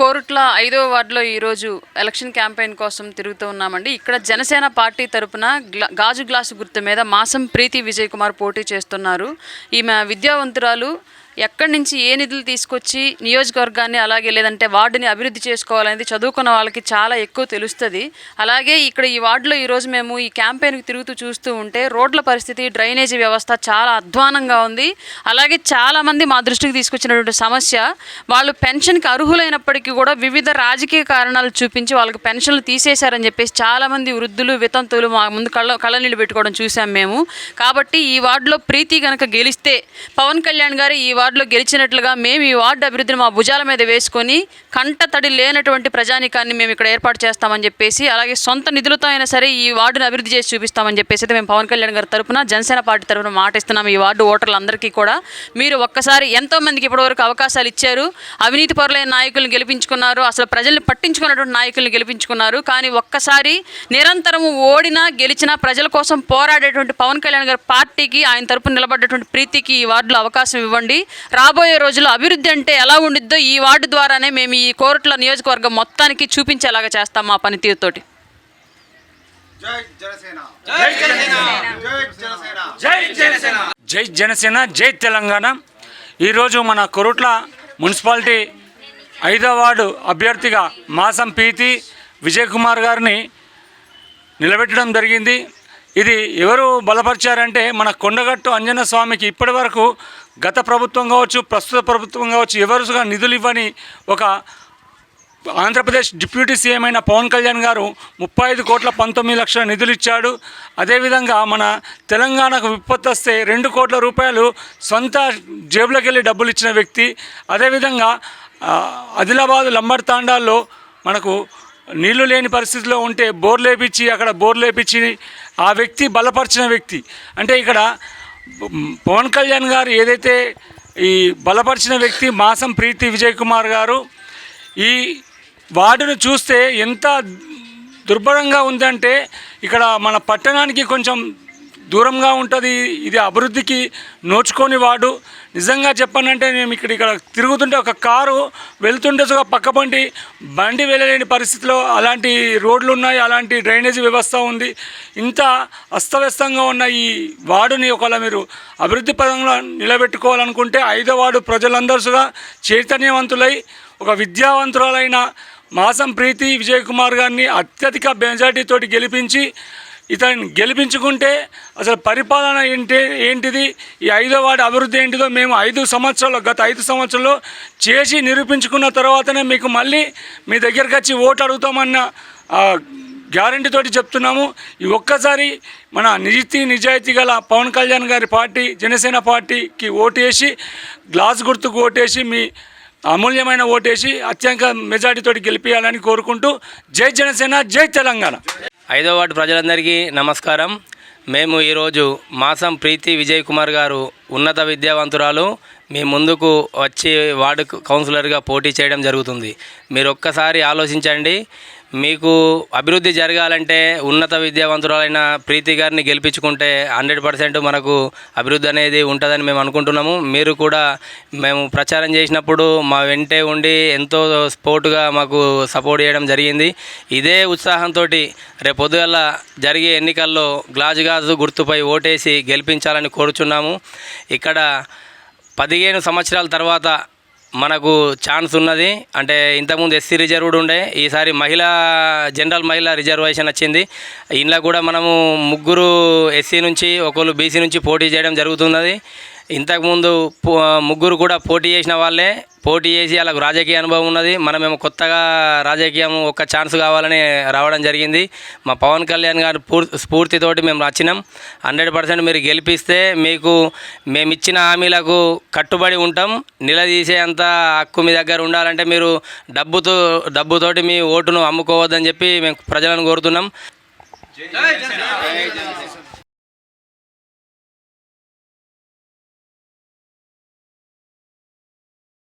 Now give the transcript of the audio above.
కోరుట్ల ఐదవ వార్డులో ఈరోజు ఎలక్షన్ క్యాంపెయిన్ కోసం తిరుగుతూ ఉన్నామండి. ఇక్కడ జనసేన పార్టీ తరపున గాజు గ్లాసు గుర్తు మీద మాసం ప్రీతి విజయ్ కుమార్ పోటీ చేస్తున్నారు. ఈమె విద్యావంతురాలు ఎక్కడి నుంచి ఏ నిధులు తీసుకొచ్చి నియోజకవర్గాన్ని అలాగే లేదంటే వార్డుని అభివృద్ధి చేసుకోవాలనేది చదువుకున్న వాళ్ళకి చాలా ఎక్కువ తెలుస్తుంది. అలాగే ఇక్కడ ఈ వార్డులో ఈరోజు మేము ఈ క్యాంపెయిన్కి తిరుగుతూ చూస్తూ ఉంటే రోడ్ల పరిస్థితి డ్రైనేజీ వ్యవస్థ చాలా అధ్వానంగా ఉంది. అలాగే చాలామంది మా దృష్టికి తీసుకొచ్చినటువంటి సమస్య వాళ్ళు పెన్షన్కి అర్హులైనప్పటికీ కూడా వివిధ రాజకీయ కారణాలు చూపించి వాళ్ళకి పెన్షన్లు తీసేశారని చెప్పేసి చాలామంది వృద్ధులు వితంతువులు మా ముందు కళ్ళ కళ్ళనీళ్ళు పెట్టుకోవడం చూసాం మేము. కాబట్టి ఈ వార్డులో ప్రీతి కనుక గెలిస్తే పవన్ కళ్యాణ్ గారు ఈ వార్డులో గెలిచినట్లుగా మేము ఈ వార్డు అభివృద్ధిని మా భుజాల మీద వేసుకొని కంట తడి లేనటువంటి ప్రజానికాన్ని మేము ఇక్కడ ఏర్పాటు చేస్తామని చెప్పేసి అలాగే సొంత నిధులతో అయినా సరే ఈ వార్డును అభివృద్ధి చేసి చూపిస్తామని చెప్పేసి అయితే మేము పవన్ కళ్యాణ్ గారి తరపున జనసేన పార్టీ తరపున మాటిస్తున్నాం ఈ వార్డు ఓటర్లందరికీ కూడా. మీరు ఒక్కసారి ఎంతో మందికి ఇప్పటివరకు అవకాశాలు ఇచ్చారు. అవినీతి పరులైన నాయకులను గెలిపించుకున్నారు. అసలు ప్రజల్ని పట్టించుకున్నటువంటి నాయకుల్ని గెలిపించుకున్నారు. కానీ ఒక్కసారి నిరంతరం ఓడినా గెలిచినా ప్రజల కోసం పోరాడేటువంటి పవన్ కళ్యాణ్ గారి పార్టీకి ఆయన తరపున నిలబడ్డటువంటి ప్రీతికి ఈ వార్డులో అవకాశం ఇవ్వండి. రాబోయే రోజుల్లో అభివృద్ధి అంటే ఎలా ఉండిద్దో ఈ వార్డు ద్వారానే మేము ఈ కోరట్ల నియోజకవర్గం మొత్తానికి చూపించేలాగా చేస్తాం మా పనితీరుతోటి. జై జనసేన. జై జనసేన. జై జనసేన. జై జనసేన. జై జనసేన జై తెలంగాణ. ఈరోజు మన కొరుట్ల మున్సిపాలిటీ ఐదో వార్డు అభ్యర్థిగా మాసం పీతి విజయ్ కుమార్ గారిని నిలబెట్టడం జరిగింది. ఇది ఎవరు బలపరిచారంటే మన కొండగట్టు అంజన స్వామికి ఇప్పటి వరకు గత ప్రభుత్వం కావచ్చు ప్రస్తుత ప్రభుత్వం కావచ్చు ఎవరుగా నిధులు ఇవ్వని ఒక ఆంధ్రప్రదేశ్ డిప్యూటీ సీఎం అయిన పవన్ కళ్యాణ్ గారు ముప్పై ఐదు కోట్ల పంతొమ్మిది లక్షల నిధులు ఇచ్చాడు. అదేవిధంగా మన తెలంగాణకు విపత్తు వస్తే రెండు కోట్ల రూపాయలు సొంత జేబులోకి వెళ్ళి డబ్బులు ఇచ్చిన వ్యక్తి. అదేవిధంగా ఆదిలాబాద్ లంబర్ తాండాల్లో మనకు నీళ్ళు లేని పరిస్థితిలో ఉంటే బోర్ లేపించి అక్కడ బోర్ లేపించి ఆ వ్యక్తి బలపరిచిన వ్యక్తి. అంటే ఇక్కడ పవన్ కళ్యాణ్ గారు ఏదైతే ఈ బలపరిచిన వ్యక్తి మాసం ప్రీతి విజయ్ కుమార్ గారు ఈ వార్డును చూస్తే ఎంత దుర్భరంగా ఉందంటే ఇక్కడ మన పట్టణానికి కొంచెం దూరంగా ఉంటుంది. ఇది అభివృద్ధికి నోచుకొని వాడు నిజంగా చెప్పానంటే మేము ఇక్కడ ఇక్కడ తిరుగుతుంటే ఒక కారు వెళ్తుంటే ఒక పక్క బండి బండి వెళ్ళలేని పరిస్థితిలో అలాంటి రోడ్లు ఉన్నాయి అలాంటి డ్రైనేజీ వ్యవస్థ ఉంది. ఇంత అస్తవ్యస్తంగా ఉన్న ఈ వార్డుని ఒకవేళ మీరు అభివృద్ధి పదంలో నిలబెట్టుకోవాలనుకుంటే ఐదో వార్డు ప్రజలందరూ చైతన్యవంతులై ఒక విద్యావంతురాలైన మాసం ప్రీతి విజయ్ కుమార్ గారిని అత్యధిక మెజార్టీతోటి గెలిపించి ఇతను గెలిపించుకుంటే అసలు పరిపాలన ఏంటి ఏంటిది ఈ ఐదో వాడి అభివృద్ధి ఏంటిదో మేము ఐదు సంవత్సరాలు గత ఐదు సంవత్సరాలు చేసి నిరూపించుకున్న తర్వాతనే మీకు మళ్ళీ మీ దగ్గరికి వచ్చి ఓటు అడుగుతామన్న ఆ, గ్యారంటీ తోటి చెప్తున్నాము. ఈ ఒక్కసారి మన నిజాయితీ నిజాయితీ గల పవన్ కళ్యాణ్ గారి పార్టీ జనసేన పార్టీకి ఓటేసి గ్లాస్ గుర్తుకు ఓటేసి మీ అమూల్యమైన ఓటేసి అత్యంత మెజార్టీతోటి గెలిపించాలని కోరుకుంటూ జై జనసేన జై తెలంగాణ. ఐదో వార్డు ప్రజలందరికీ నమస్కారం. మేము ఈరోజు మాసం ప్రీతి విజయ్ కుమార్ గారు ఉన్నత విద్యావంతురాలు మీ ముందుకు వచ్చి వార్డు కౌన్సిలర్గా పోటీ చేయడం జరుగుతుంది. మీరు ఒక్కసారి ఆలోచించండి. మీకు అభివృద్ధి జరగాలంటే ఉన్నత విద్యావంతురాలైన ప్రీతి గారిని గెలిపించుకుంటే హండ్రెడ్ పర్సెంట్ మనకు అభివృద్ధి అనేది ఉంటుందని మేము అనుకుంటున్నాము. మీరు కూడా మేము ప్రచారం చేసినప్పుడు మా వెంటే ఉండి ఎంతో స్పోర్ట్గా మాకు సపోర్ట్ చేయడం జరిగింది. ఇదే ఉత్సాహంతో రేపు పొద్దుగల జరిగే ఎన్నికల్లో గ్లాజు గాజు గుర్తుపై ఓటేసి గెలిపించాలని కోరుచున్నాము. ఇక్కడ పదిహేను సంవత్సరాల తర్వాత మనకు ఛాన్స్ ఉన్నది. అంటే ఇంతకుముందు ఎస్సీ రిజర్వ్డ్ ఉండే ఈసారి మహిళా జనరల్ మహిళా రిజర్వేషన్ వచ్చింది. ఇంట్లో కూడా మనము ముగ్గురు ఎస్సీ నుంచి ఒకళ్ళు బీసీ నుంచి పోటీ చేయడం జరుగుతున్నది. ఇంతకుముందు పో- ముగ్గురు కూడా పోటీ చేసిన వాళ్ళే. పోటీ చేసి వాళ్ళకు రాజకీయ అనుభవం ఉన్నది. మనమేమో కొత్తగా రాజకీయం ఒక ఛాన్స్ కావాలని రావడం జరిగింది. మా పవన్ కళ్యాణ్ గారి పూర్తి స్ఫూర్తితోటి మేము వచ్చినాం. హండ్రెడ్ పర్సెంట్ మీరు గెలిపిస్తే మీకు మేము ఇచ్చిన హామీలకు కట్టుబడి ఉంటాం. నిలదీసే అంత హక్కు మీ దగ్గర ఉండాలంటే మీరు డబ్బుతో డబ్బుతోటి మీ ఓటును అమ్ముకోవద్దని చెప్పి మేము ప్రజలను కోరుతున్నాం.